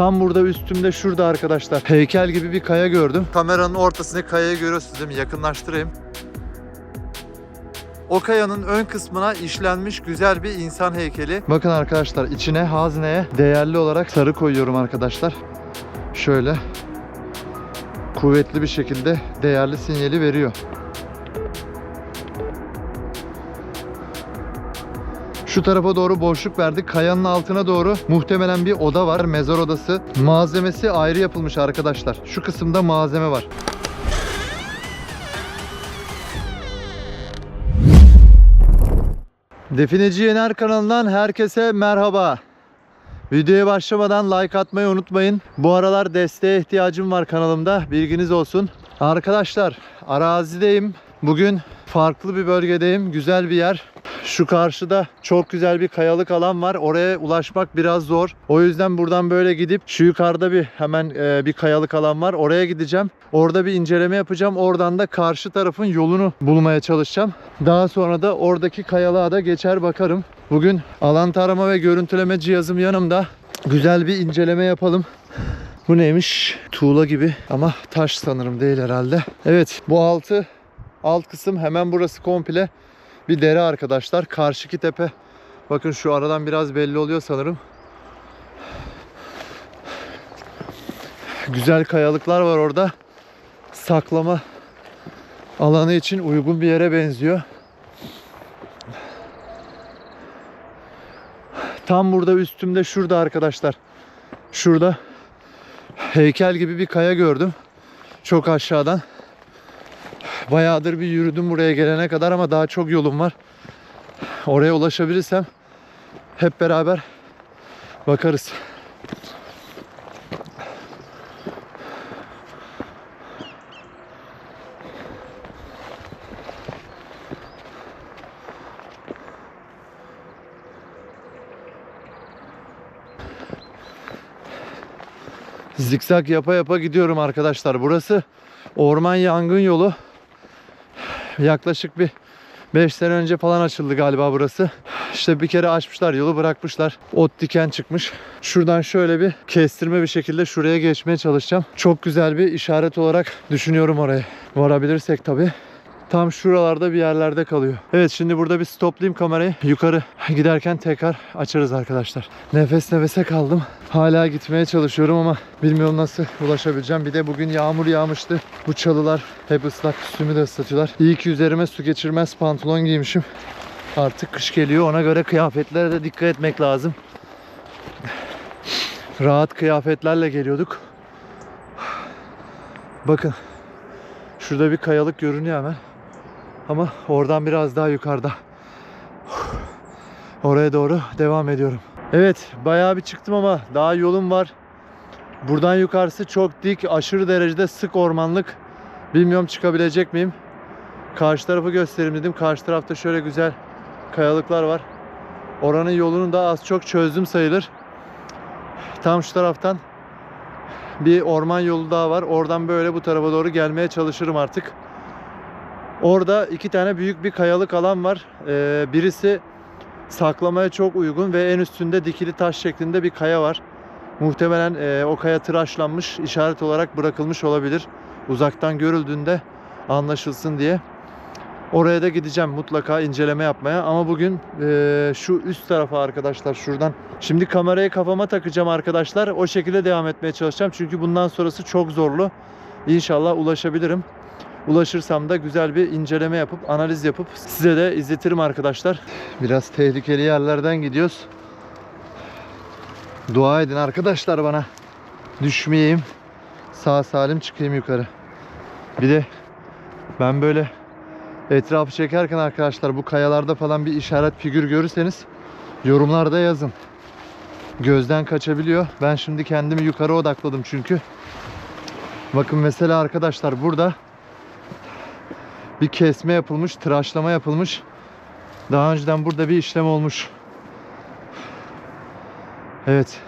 Tam burada üstümde şurada arkadaşlar. Heykel gibi bir kaya gördüm. Kameranın ortasındaki kayayı görüyorsunuz değil mi? Yakınlaştırayım. O kayanın ön kısmına işlenmiş güzel bir insan heykeli. Bakın arkadaşlar içine hazneye değerli olarak sarı koyuyorum arkadaşlar. Şöyle kuvvetli bir şekilde değerli sinyali veriyor. Şu tarafa doğru boşluk verdik. Kayanın altına doğru muhtemelen bir oda var. Mezar odası. Malzemesi ayrı yapılmış arkadaşlar. Şu kısımda malzeme var. Defineci Yener kanalından herkese merhaba. Videoya başlamadan like atmayı unutmayın. Bu aralar desteğe ihtiyacım var kanalımda. Bilginiz olsun. Arkadaşlar arazideyim. Bugün farklı bir bölgedeyim. Güzel bir yer. Şu karşıda çok güzel bir kayalık alan var. Oraya ulaşmak biraz zor. O yüzden buradan böyle gidip şu yukarıda bir hemen e, bir kayalık alan var. Oraya gideceğim. Orada bir inceleme yapacağım. Oradan da karşı tarafın yolunu bulmaya çalışacağım. Daha sonra da oradaki kayalığa da geçer bakarım. Bugün alan tarama ve görüntüleme cihazım yanımda. Güzel bir inceleme yapalım. Bu neymiş? Tuğla gibi ama taş sanırım değil herhalde. Evet bu altı alt kısım hemen burası komple bir dere arkadaşlar. Karşıki tepe. Bakın şu aradan biraz belli oluyor sanırım. Güzel kayalıklar var orada. Saklama alanı için uygun bir yere benziyor. Tam burada üstümde şurada arkadaşlar. Şurada heykel gibi bir kaya gördüm. Çok aşağıdan. Bayağıdır bir yürüdüm buraya gelene kadar ama daha çok yolum var. Oraya ulaşabilirsem hep beraber bakarız. Zikzak yapa yapa gidiyorum arkadaşlar. Burası orman yangın yolu. Yaklaşık bir 5 sene önce falan açıldı galiba burası. İşte bir kere açmışlar yolu bırakmışlar. Ot diken çıkmış. Şuradan şöyle bir kestirme bir şekilde şuraya geçmeye çalışacağım. Çok güzel bir işaret olarak düşünüyorum oraya. Varabilirsek tabii. Tam şuralarda bir yerlerde kalıyor. Evet şimdi burada bir stoplayayım kamerayı. Yukarı giderken tekrar açarız arkadaşlar. Nefes nefese kaldım. Hala gitmeye çalışıyorum ama bilmiyorum nasıl ulaşabileceğim. Bir de bugün yağmur yağmıştı. Bu çalılar hep ıslak. Üstümü de ıslatıyorlar. İyi ki üzerime su geçirmez pantolon giymişim. Artık kış geliyor. Ona göre kıyafetlere de dikkat etmek lazım. Rahat kıyafetlerle geliyorduk. Bakın. Şurada bir kayalık görünüyor hemen. Ama oradan biraz daha yukarıda. Oraya doğru devam ediyorum. Evet bayağı bir çıktım ama daha yolum var. Buradan yukarısı çok dik, aşırı derecede sık ormanlık. Bilmiyorum çıkabilecek miyim? Karşı tarafı göstereyim dedim. Karşı tarafta şöyle güzel kayalıklar var. Oranın yolunu da az çok çözdüm sayılır. Tam şu taraftan bir orman yolu daha var. Oradan böyle bu tarafa doğru gelmeye çalışırım artık. Orada iki tane büyük bir kayalık alan var. Ee, birisi saklamaya çok uygun ve en üstünde dikili taş şeklinde bir kaya var. Muhtemelen e, o kaya tıraşlanmış, işaret olarak bırakılmış olabilir. Uzaktan görüldüğünde anlaşılsın diye. Oraya da gideceğim mutlaka inceleme yapmaya. Ama bugün e, şu üst tarafa arkadaşlar şuradan. Şimdi kamerayı kafama takacağım arkadaşlar. O şekilde devam etmeye çalışacağım. Çünkü bundan sonrası çok zorlu. İnşallah ulaşabilirim. Ulaşırsam da güzel bir inceleme yapıp analiz yapıp size de izletirim arkadaşlar. Biraz tehlikeli yerlerden gidiyoruz. Dua edin arkadaşlar bana. Düşmeyeyim. Sağ salim çıkayım yukarı. Bir de ben böyle etrafı çekerken arkadaşlar bu kayalarda falan bir işaret figür görürseniz yorumlarda yazın. Gözden kaçabiliyor. Ben şimdi kendimi yukarı odakladım çünkü. Bakın mesela arkadaşlar burada bir kesme yapılmış, tıraşlama yapılmış. Daha önceden burada bir işlem olmuş. Evet.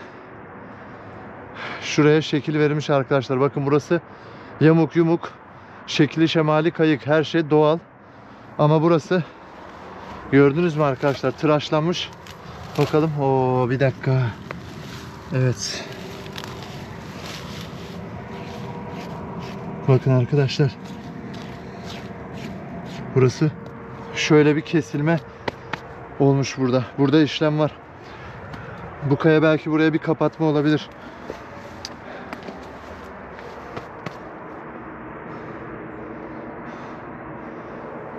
Şuraya şekil verilmiş arkadaşlar. Bakın burası yamuk yumuk. Şekli şemali kayık. Her şey doğal. Ama burası gördünüz mü arkadaşlar? Tıraşlanmış. Bakalım. o bir dakika. Evet. Bakın arkadaşlar. Burası şöyle bir kesilme olmuş burada. Burada işlem var. Bu kaya belki buraya bir kapatma olabilir.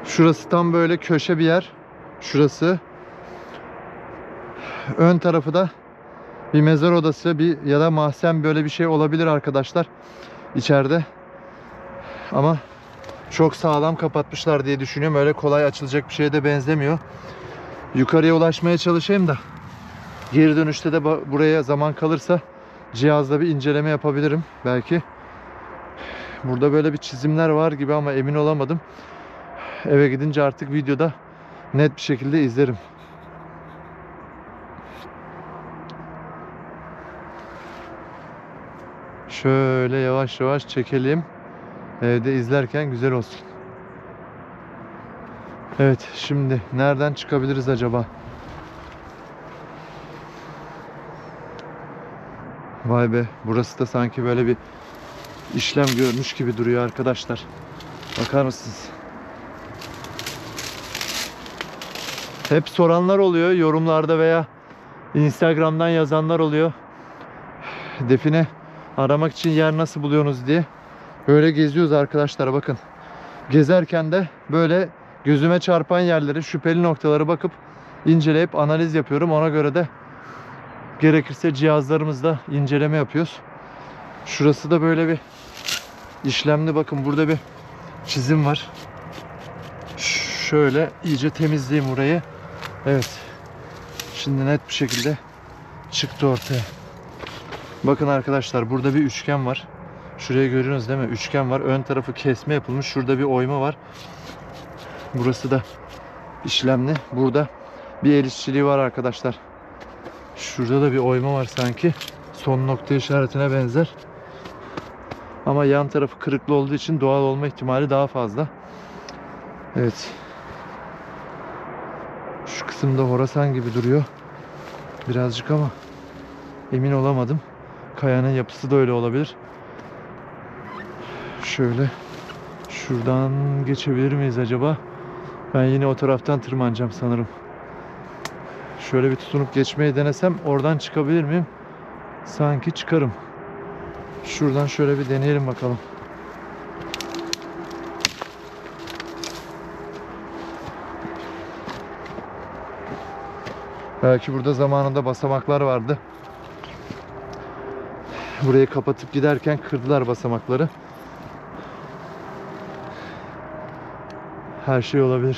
Şurası tam böyle köşe bir yer. Şurası. Ön tarafı da bir mezar odası bir ya da mahzen böyle bir şey olabilir arkadaşlar içeride. Ama çok sağlam kapatmışlar diye düşünüyorum. Öyle kolay açılacak bir şeye de benzemiyor. Yukarıya ulaşmaya çalışayım da geri dönüşte de buraya zaman kalırsa cihazla bir inceleme yapabilirim belki. Burada böyle bir çizimler var gibi ama emin olamadım. Eve gidince artık videoda net bir şekilde izlerim. Şöyle yavaş yavaş çekelim. Evde izlerken güzel olsun. Evet, şimdi nereden çıkabiliriz acaba? Vay be, burası da sanki böyle bir işlem görmüş gibi duruyor arkadaşlar. Bakar mısınız? Hep soranlar oluyor yorumlarda veya Instagram'dan yazanlar oluyor. Define aramak için yer nasıl buluyorsunuz diye. Böyle geziyoruz arkadaşlar bakın. Gezerken de böyle gözüme çarpan yerleri, şüpheli noktaları bakıp inceleyip analiz yapıyorum. Ona göre de gerekirse cihazlarımızda inceleme yapıyoruz. Şurası da böyle bir işlemli bakın burada bir çizim var. Şöyle iyice temizleyeyim burayı. Evet. Şimdi net bir şekilde çıktı ortaya. Bakın arkadaşlar burada bir üçgen var. Şurayı görüyorsunuz değil mi? Üçgen var. Ön tarafı kesme yapılmış. Şurada bir oyma var. Burası da işlemli. Burada bir el işçiliği var arkadaşlar. Şurada da bir oyma var sanki. Son nokta işaretine benzer. Ama yan tarafı kırıklı olduğu için doğal olma ihtimali daha fazla. Evet. Şu kısımda Horasan gibi duruyor. Birazcık ama emin olamadım. Kayanın yapısı da öyle olabilir. Şöyle şuradan geçebilir miyiz acaba? Ben yine o taraftan tırmanacağım sanırım. Şöyle bir tutunup geçmeyi denesem oradan çıkabilir miyim? Sanki çıkarım. Şuradan şöyle bir deneyelim bakalım. Belki burada zamanında basamaklar vardı. Burayı kapatıp giderken kırdılar basamakları. Her şey olabilir.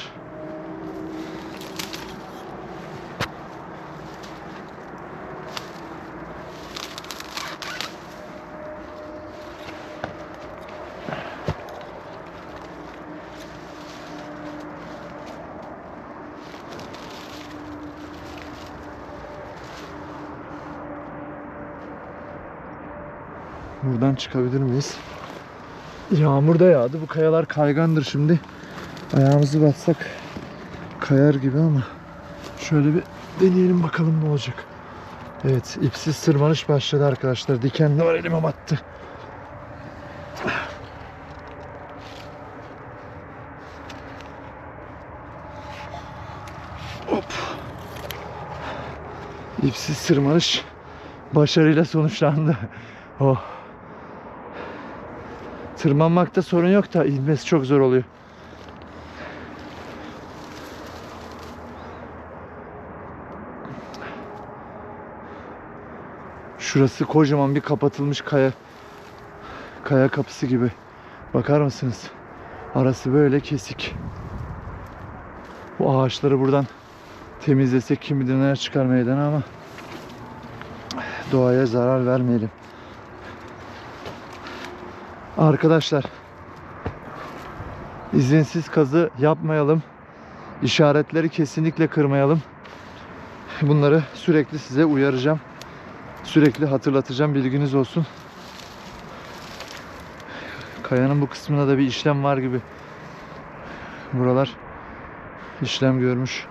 Buradan çıkabilir miyiz? Yağmur da yağdı. Bu kayalar kaygandır şimdi. Ayağımızı batsak kayar gibi ama şöyle bir deneyelim bakalım ne olacak. Evet ipsiz tırmanış başladı arkadaşlar. Diken de var elime battı. Hop. İpsiz tırmanış başarıyla sonuçlandı. Oh. Tırmanmakta sorun yok da inmesi çok zor oluyor. Şurası kocaman bir kapatılmış kaya kaya kapısı gibi. Bakar mısınız? Arası böyle kesik. Bu ağaçları buradan temizlesek kim bilir neler çıkar meydana ama doğaya zarar vermeyelim. Arkadaşlar izinsiz kazı yapmayalım. İşaretleri kesinlikle kırmayalım. Bunları sürekli size uyaracağım. Sürekli hatırlatacağım bilginiz olsun. Kayanın bu kısmında da bir işlem var gibi. Buralar işlem görmüş.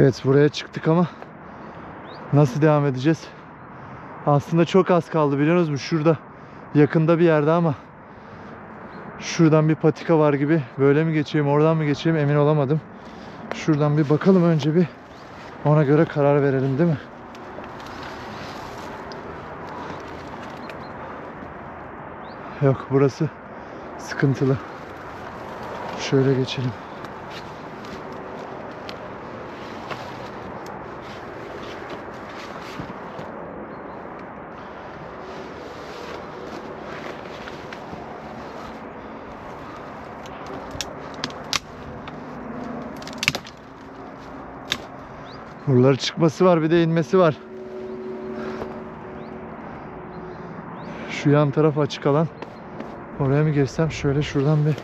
Evet buraya çıktık ama nasıl devam edeceğiz? Aslında çok az kaldı biliyor musunuz? Şurada yakında bir yerde ama şuradan bir patika var gibi. Böyle mi geçeyim oradan mı geçeyim emin olamadım. Şuradan bir bakalım önce bir. Ona göre karar verelim değil mi? Yok burası sıkıntılı. Şöyle geçelim. Buraları çıkması var bir de inmesi var. Şu yan taraf açık alan. Oraya mı geçsem şöyle şuradan bir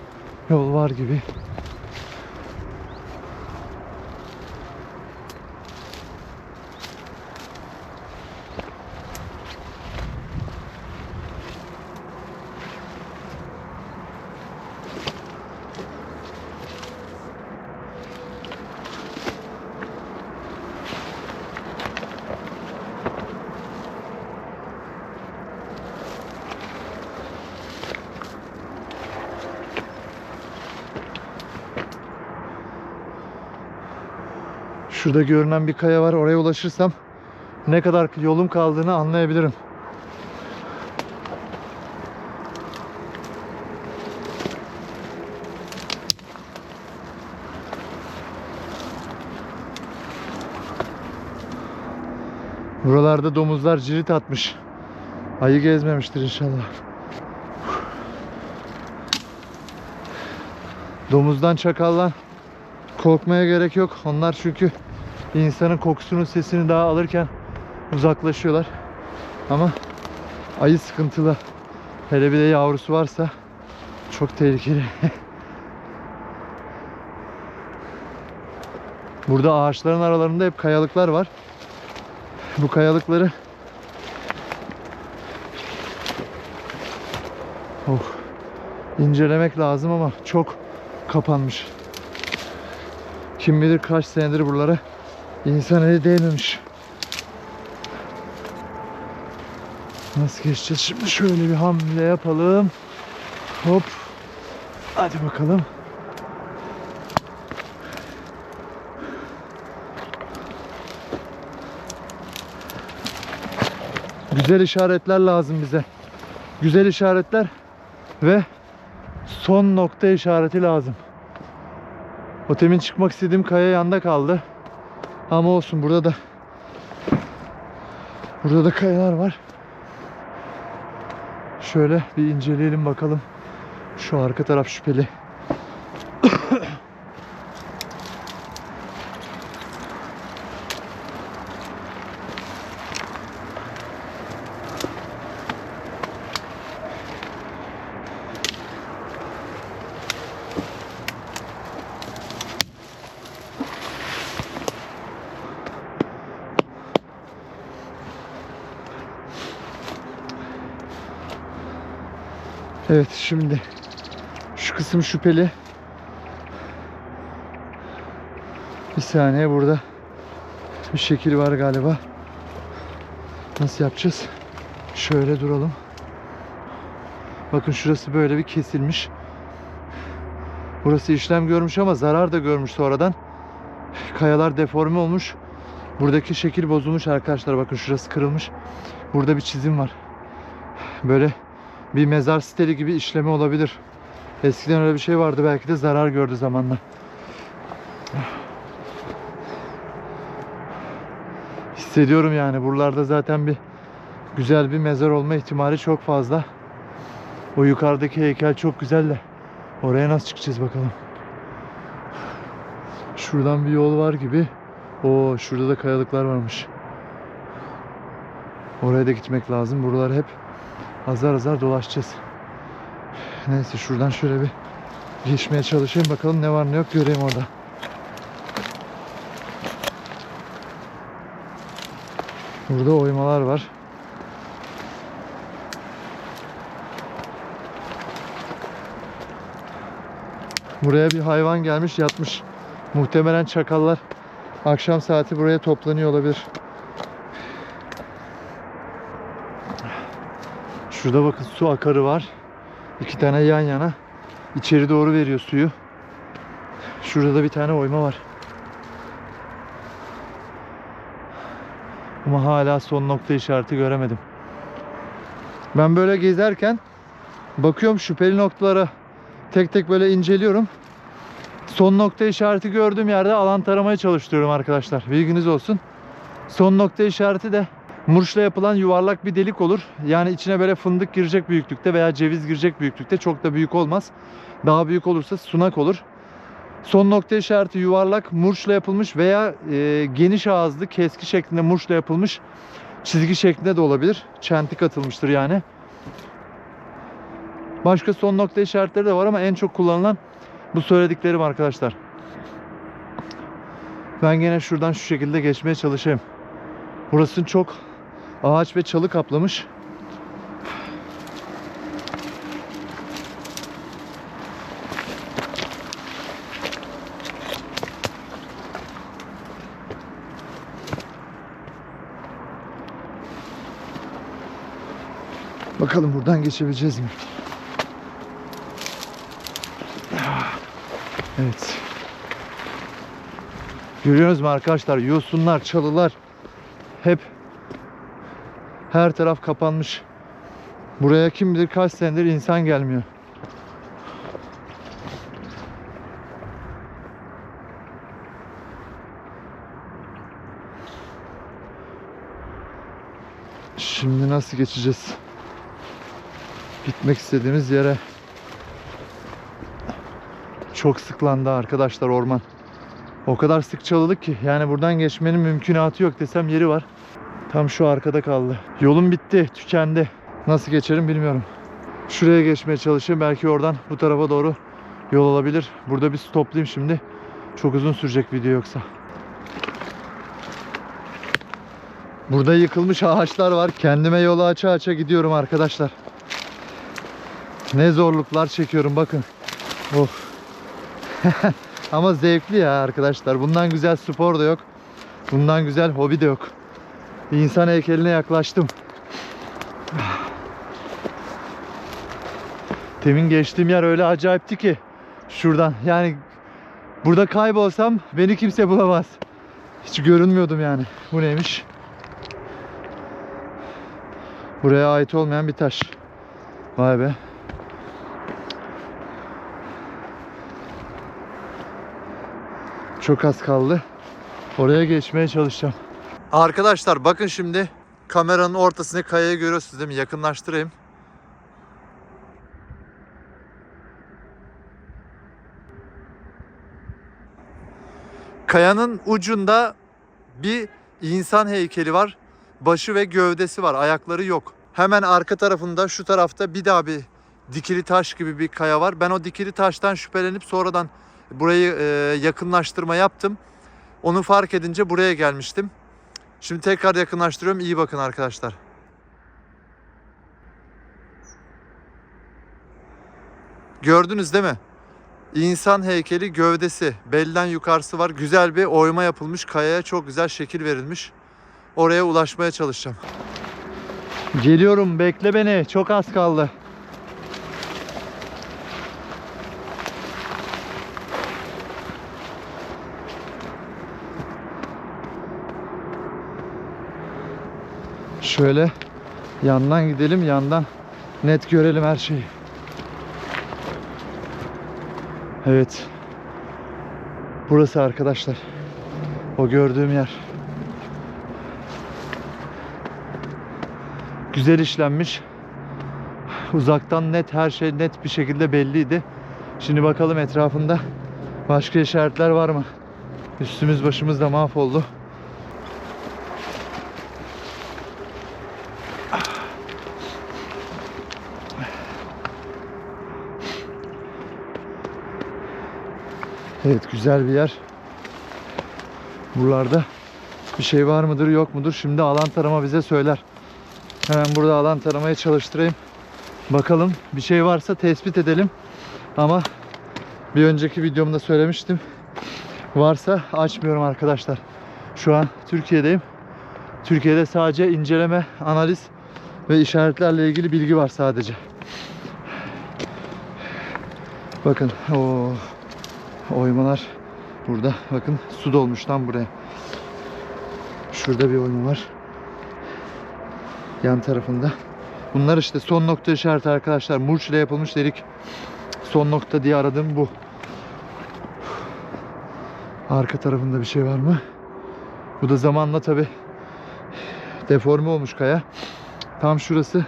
yol var gibi. Şurada görünen bir kaya var. Oraya ulaşırsam ne kadar yolum kaldığını anlayabilirim. Buralarda domuzlar cirit atmış. Ayı gezmemiştir inşallah. Domuzdan çakaldan korkmaya gerek yok. Onlar çünkü insanın kokusunu sesini daha alırken uzaklaşıyorlar. Ama ayı sıkıntılı. Hele bir de yavrusu varsa çok tehlikeli. Burada ağaçların aralarında hep kayalıklar var. Bu kayalıkları oh, incelemek lazım ama çok kapanmış. Kim bilir kaç senedir buralara insan eli değmemiş. Nasıl geçeceğiz şimdi? Şöyle bir hamle yapalım. Hop. Hadi bakalım. Güzel işaretler lazım bize. Güzel işaretler ve son nokta işareti lazım. O çıkmak istediğim kaya yanda kaldı. Ama olsun burada da burada da kayalar var. Şöyle bir inceleyelim bakalım. Şu arka taraf şüpheli. Evet şimdi şu kısım şüpheli. Bir saniye burada bir şekil var galiba. Nasıl yapacağız? Şöyle duralım. Bakın şurası böyle bir kesilmiş. Burası işlem görmüş ama zarar da görmüş sonradan. Kayalar deforme olmuş. Buradaki şekil bozulmuş arkadaşlar. Bakın şurası kırılmış. Burada bir çizim var. Böyle bir mezar steli gibi işlemi olabilir. Eskiden öyle bir şey vardı belki de zarar gördü zamanla. Hissediyorum yani buralarda zaten bir güzel bir mezar olma ihtimali çok fazla. O yukarıdaki heykel çok güzel de oraya nasıl çıkacağız bakalım. Şuradan bir yol var gibi. O şurada da kayalıklar varmış. Oraya da gitmek lazım. Buralar hep azar azar dolaşacağız. Neyse şuradan şöyle bir geçmeye çalışayım. Bakalım ne var ne yok göreyim orada. Burada oymalar var. Buraya bir hayvan gelmiş yatmış. Muhtemelen çakallar Akşam saati buraya toplanıyor olabilir. Şurada bakın su akarı var. İki tane yan yana. İçeri doğru veriyor suyu. Şurada da bir tane oyma var. Ama hala son nokta işareti göremedim. Ben böyle gezerken bakıyorum şüpheli noktalara tek tek böyle inceliyorum. Son nokta işareti gördüğüm yerde alan taramaya çalıştırıyorum arkadaşlar. Bilginiz olsun. Son nokta işareti de murçla yapılan yuvarlak bir delik olur. Yani içine böyle fındık girecek büyüklükte veya ceviz girecek büyüklükte. Çok da büyük olmaz. Daha büyük olursa sunak olur. Son nokta işareti yuvarlak, murçla yapılmış veya e, geniş ağızlı, keski şeklinde murçla yapılmış çizgi şeklinde de olabilir. Çentik atılmıştır yani. Başka son nokta işaretleri de var ama en çok kullanılan bu söylediklerim arkadaşlar. Ben gene şuradan şu şekilde geçmeye çalışayım. Burasını çok ağaç ve çalı kaplamış. Bakalım buradan geçebileceğiz mi? Evet. Görüyorsunuz mu arkadaşlar? Yosunlar, çalılar hep her taraf kapanmış. Buraya kim bilir kaç senedir insan gelmiyor. Şimdi nasıl geçeceğiz? Gitmek istediğimiz yere. Çok sıklandı arkadaşlar orman. O kadar sık çalılık ki yani buradan geçmenin mümkünatı yok desem yeri var. Tam şu arkada kaldı. Yolum bitti, tükendi. Nasıl geçerim bilmiyorum. Şuraya geçmeye çalışayım. Belki oradan bu tarafa doğru yol alabilir. Burada bir stoplayayım şimdi. Çok uzun sürecek video yoksa. Burada yıkılmış ağaçlar var. Kendime yolu aça aça gidiyorum arkadaşlar. Ne zorluklar çekiyorum bakın. Of. Ama zevkli ya arkadaşlar. Bundan güzel spor da yok. Bundan güzel hobi de yok. Bir insan heykeline yaklaştım. Temin geçtiğim yer öyle acayipti ki. Şuradan yani burada kaybolsam beni kimse bulamaz. Hiç görünmüyordum yani. Bu neymiş? Buraya ait olmayan bir taş. Vay be. Çok az kaldı. Oraya geçmeye çalışacağım. Arkadaşlar bakın şimdi kameranın ortasını kayayı görüyorsunuz değil mi? Yakınlaştırayım. Kayanın ucunda bir insan heykeli var. Başı ve gövdesi var. Ayakları yok. Hemen arka tarafında şu tarafta bir daha bir dikili taş gibi bir kaya var. Ben o dikili taştan şüphelenip sonradan burayı e, yakınlaştırma yaptım. Onu fark edince buraya gelmiştim. Şimdi tekrar yakınlaştırıyorum. İyi bakın arkadaşlar. Gördünüz değil mi? İnsan heykeli gövdesi, belden yukarısı var. Güzel bir oyma yapılmış. Kayaya çok güzel şekil verilmiş. Oraya ulaşmaya çalışacağım. Geliyorum bekle beni. Çok az kaldı. Şöyle yandan gidelim. Yandan net görelim her şeyi. Evet. Burası arkadaşlar. O gördüğüm yer. Güzel işlenmiş. Uzaktan net her şey net bir şekilde belliydi. Şimdi bakalım etrafında başka işaretler var mı? Üstümüz başımız da mahvoldu. Evet güzel bir yer. Buralarda bir şey var mıdır yok mudur? Şimdi alan tarama bize söyler. Hemen burada alan taramaya çalıştırayım. Bakalım bir şey varsa tespit edelim. Ama bir önceki videomda söylemiştim. Varsa açmıyorum arkadaşlar. Şu an Türkiye'deyim. Türkiye'de sadece inceleme, analiz ve işaretlerle ilgili bilgi var sadece. Bakın o oymalar burada. Bakın su dolmuş tam buraya. Şurada bir oyma var. Yan tarafında. Bunlar işte son nokta işareti arkadaşlar. Murç ile yapılmış delik. Son nokta diye aradığım bu. Arka tarafında bir şey var mı? Bu da zamanla tabi deforme olmuş kaya. Tam şurası.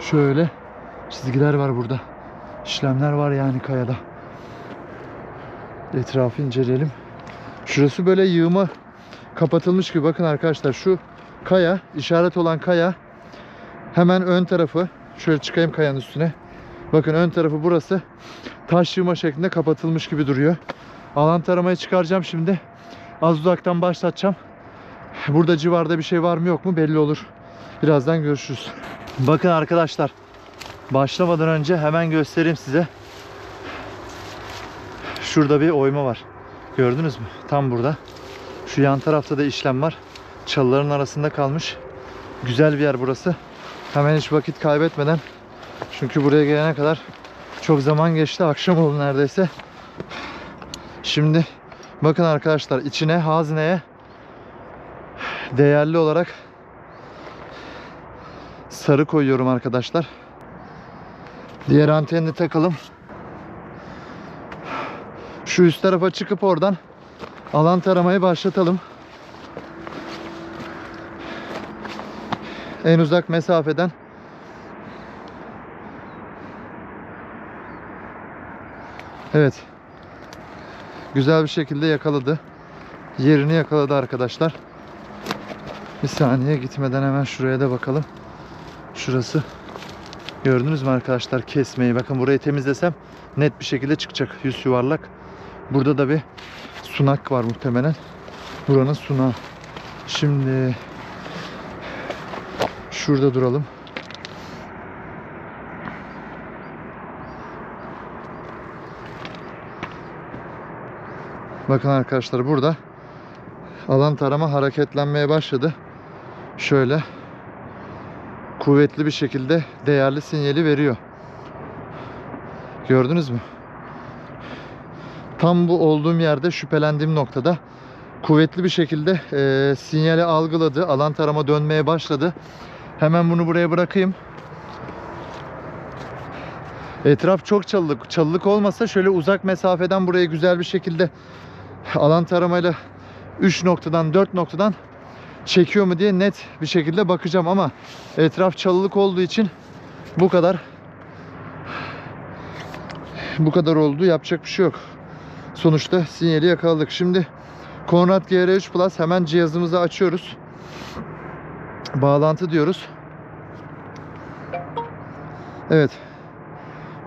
Şöyle çizgiler var burada. İşlemler var yani kayada. Etrafı inceleyelim. Şurası böyle yığıma kapatılmış gibi. Bakın arkadaşlar şu kaya, işaret olan kaya hemen ön tarafı. Şöyle çıkayım kayanın üstüne. Bakın ön tarafı burası. Taş yığma şeklinde kapatılmış gibi duruyor. Alan taramayı çıkaracağım şimdi. Az uzaktan başlatacağım. Burada civarda bir şey var mı yok mu belli olur. Birazdan görüşürüz. Bakın arkadaşlar. Başlamadan önce hemen göstereyim size. Şurada bir oyma var. Gördünüz mü? Tam burada. Şu yan tarafta da işlem var. Çalıların arasında kalmış. Güzel bir yer burası. Hemen hiç vakit kaybetmeden. Çünkü buraya gelene kadar çok zaman geçti. Akşam oldu neredeyse. Şimdi bakın arkadaşlar içine hazneye değerli olarak sarı koyuyorum arkadaşlar. Diğer antenini takalım. Şu üst tarafa çıkıp oradan alan taramayı başlatalım. En uzak mesafeden Evet. Güzel bir şekilde yakaladı. Yerini yakaladı arkadaşlar. Bir saniye gitmeden hemen şuraya da bakalım. Şurası. Gördünüz mü arkadaşlar kesmeyi? Bakın burayı temizlesem net bir şekilde çıkacak. Yüz yuvarlak. Burada da bir sunak var muhtemelen. Buranın sunağı. Şimdi şurada duralım. Bakın arkadaşlar burada alan tarama hareketlenmeye başladı. Şöyle kuvvetli bir şekilde değerli sinyali veriyor. Gördünüz mü? Tam bu olduğum yerde şüphelendiğim noktada kuvvetli bir şekilde e, sinyali algıladı. Alan tarama dönmeye başladı. Hemen bunu buraya bırakayım. Etraf çok çalılık. Çalılık olmasa şöyle uzak mesafeden buraya güzel bir şekilde alan taramayla 3 noktadan 4 noktadan çekiyor mu diye net bir şekilde bakacağım ama etraf çalılık olduğu için bu kadar bu kadar oldu yapacak bir şey yok. Sonuçta sinyali yakaladık. Şimdi Conrad GR3 Plus hemen cihazımızı açıyoruz. Bağlantı diyoruz. Evet.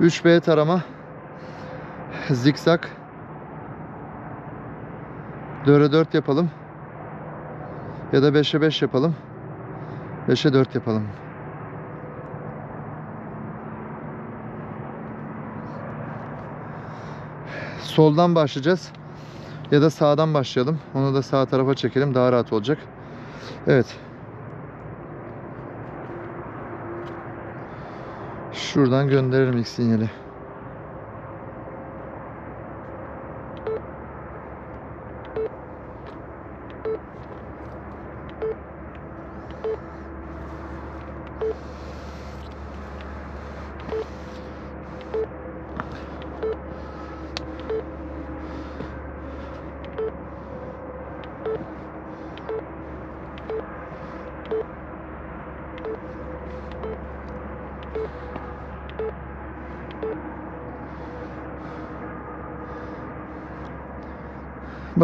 3B tarama zikzak 4'e 4 yapalım. Ya da 5'e 5 yapalım. 5'e 4 yapalım. Soldan başlayacağız. Ya da sağdan başlayalım. Onu da sağ tarafa çekelim. Daha rahat olacak. Evet. Şuradan gönderelim ilk sinyali.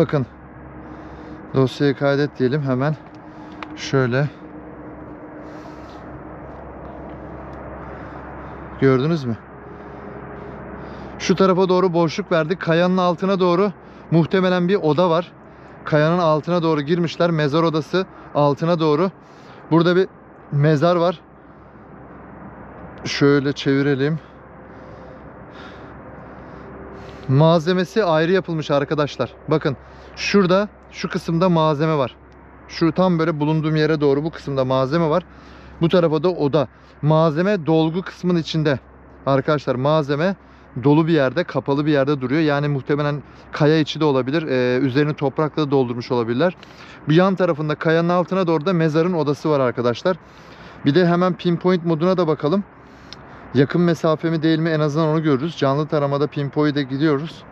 Bakın. Dosyayı kaydet diyelim hemen. Şöyle. Gördünüz mü? Şu tarafa doğru boşluk verdik. Kayanın altına doğru muhtemelen bir oda var. Kayanın altına doğru girmişler. Mezar odası altına doğru. Burada bir mezar var. Şöyle çevirelim. Malzemesi ayrı yapılmış arkadaşlar. Bakın Şurada şu kısımda malzeme var. Şu tam böyle bulunduğum yere doğru bu kısımda malzeme var. Bu tarafa da oda. Malzeme dolgu kısmın içinde. Arkadaşlar malzeme dolu bir yerde, kapalı bir yerde duruyor. Yani muhtemelen kaya içi de olabilir. Ee, üzerini toprakla doldurmuş olabilirler. Bu yan tarafında kayanın altına doğru da mezarın odası var arkadaşlar. Bir de hemen pinpoint moduna da bakalım. Yakın mesafe mi değil mi en azından onu görürüz. Canlı taramada pinpoint'e gidiyoruz.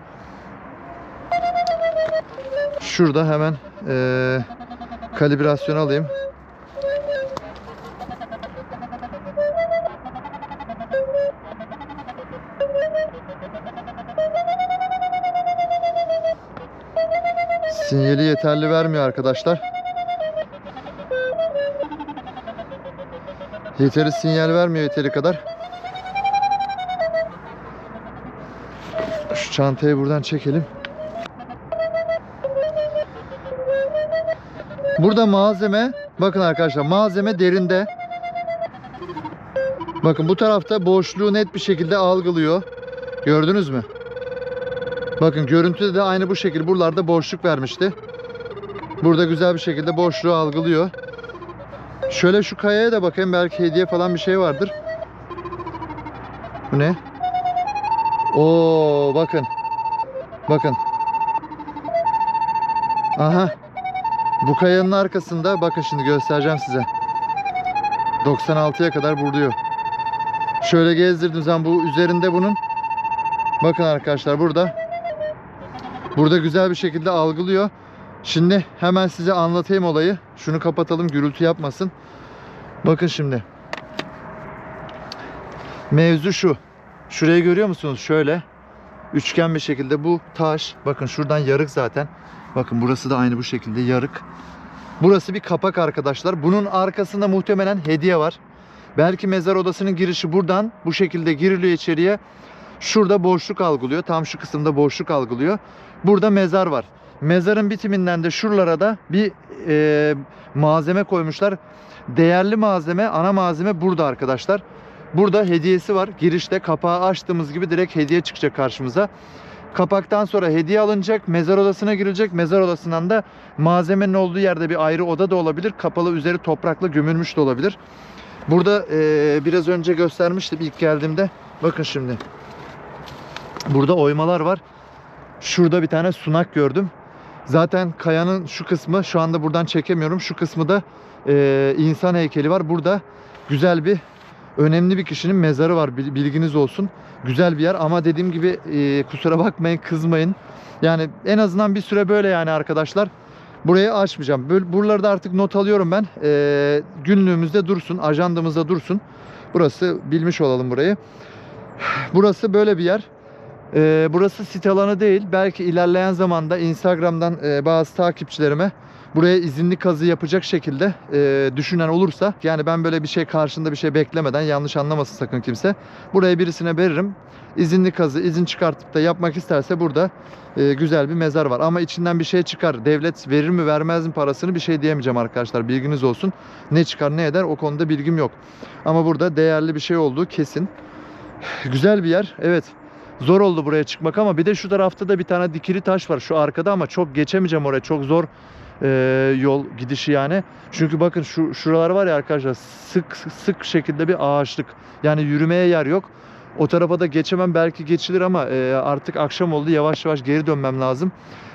Şurada hemen eee kalibrasyon alayım. Sinyali yeterli vermiyor arkadaşlar. Yeteri sinyal vermiyor yeteri kadar. Şu çantayı buradan çekelim. Burada malzeme, bakın arkadaşlar malzeme derinde. Bakın bu tarafta boşluğu net bir şekilde algılıyor. Gördünüz mü? Bakın görüntüde de aynı bu şekilde buralarda boşluk vermişti. Burada güzel bir şekilde boşluğu algılıyor. Şöyle şu kayaya da bakayım belki hediye falan bir şey vardır. Bu ne? Oo bakın. Bakın. Aha. Bu kayanın arkasında bakın şimdi göstereceğim size. 96'ya kadar buradıyor. Şöyle gezdirdiğim zaman bu üzerinde bunun. Bakın arkadaşlar burada. Burada güzel bir şekilde algılıyor. Şimdi hemen size anlatayım olayı. Şunu kapatalım gürültü yapmasın. Bakın şimdi. Mevzu şu. Şurayı görüyor musunuz? Şöyle. Üçgen bir şekilde bu taş. Bakın şuradan yarık zaten. Bakın burası da aynı bu şekilde yarık. Burası bir kapak arkadaşlar. Bunun arkasında muhtemelen hediye var. Belki mezar odasının girişi buradan bu şekilde giriliyor içeriye. Şurada boşluk algılıyor. Tam şu kısımda boşluk algılıyor. Burada mezar var. Mezarın bitiminden de şuralara da bir e, malzeme koymuşlar. Değerli malzeme, ana malzeme burada arkadaşlar. Burada hediyesi var. Girişte kapağı açtığımız gibi direkt hediye çıkacak karşımıza. Kapaktan sonra hediye alınacak, mezar odasına girilecek. Mezar odasından da malzemenin olduğu yerde bir ayrı oda da olabilir. Kapalı üzeri toprakla gömülmüş de olabilir. Burada e, biraz önce göstermiştim ilk geldiğimde. Bakın şimdi. Burada oymalar var. Şurada bir tane sunak gördüm. Zaten kayanın şu kısmı şu anda buradan çekemiyorum. Şu kısmı da e, insan heykeli var. Burada güzel bir önemli bir kişinin mezarı var. Bil- Bilginiz olsun. Güzel bir yer ama dediğim gibi e, kusura bakmayın kızmayın. Yani en azından bir süre böyle yani arkadaşlar. Burayı açmayacağım. Buraları da artık not alıyorum ben. E, günlüğümüzde dursun, ajandamızda dursun. Burası bilmiş olalım burayı. Burası böyle bir yer. Ee, burası sit alanı değil. Belki ilerleyen zamanda Instagram'dan e, bazı takipçilerime buraya izinli kazı yapacak şekilde e, düşünen olursa yani ben böyle bir şey karşında bir şey beklemeden yanlış anlamasın sakın kimse. Buraya birisine veririm. İzinli kazı, izin çıkartıp da yapmak isterse burada e, güzel bir mezar var. Ama içinden bir şey çıkar. Devlet verir mi vermez mi parasını bir şey diyemeyeceğim arkadaşlar. Bilginiz olsun. Ne çıkar ne eder o konuda bilgim yok. Ama burada değerli bir şey olduğu kesin. Güzel bir yer. Evet. Zor oldu buraya çıkmak ama bir de şu tarafta da bir tane dikili taş var şu arkada ama çok geçemeyeceğim oraya. Çok zor e, yol gidişi yani. Çünkü bakın şu şuralar var ya arkadaşlar sık sık şekilde bir ağaçlık. Yani yürümeye yer yok. O tarafa da geçemem belki geçilir ama e, artık akşam oldu yavaş yavaş geri dönmem lazım.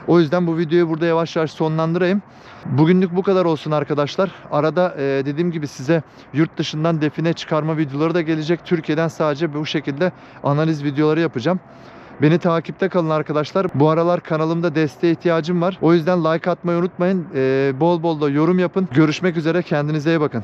O yüzden bu videoyu burada yavaş yavaş sonlandırayım. Bugünlük bu kadar olsun arkadaşlar. Arada e, dediğim gibi size yurt dışından define çıkarma videoları da gelecek. Türkiye'den sadece bu şekilde analiz videoları yapacağım. Beni takipte kalın arkadaşlar. Bu aralar kanalımda desteğe ihtiyacım var. O yüzden like atmayı unutmayın. E, bol bol da yorum yapın. Görüşmek üzere. Kendinize iyi bakın.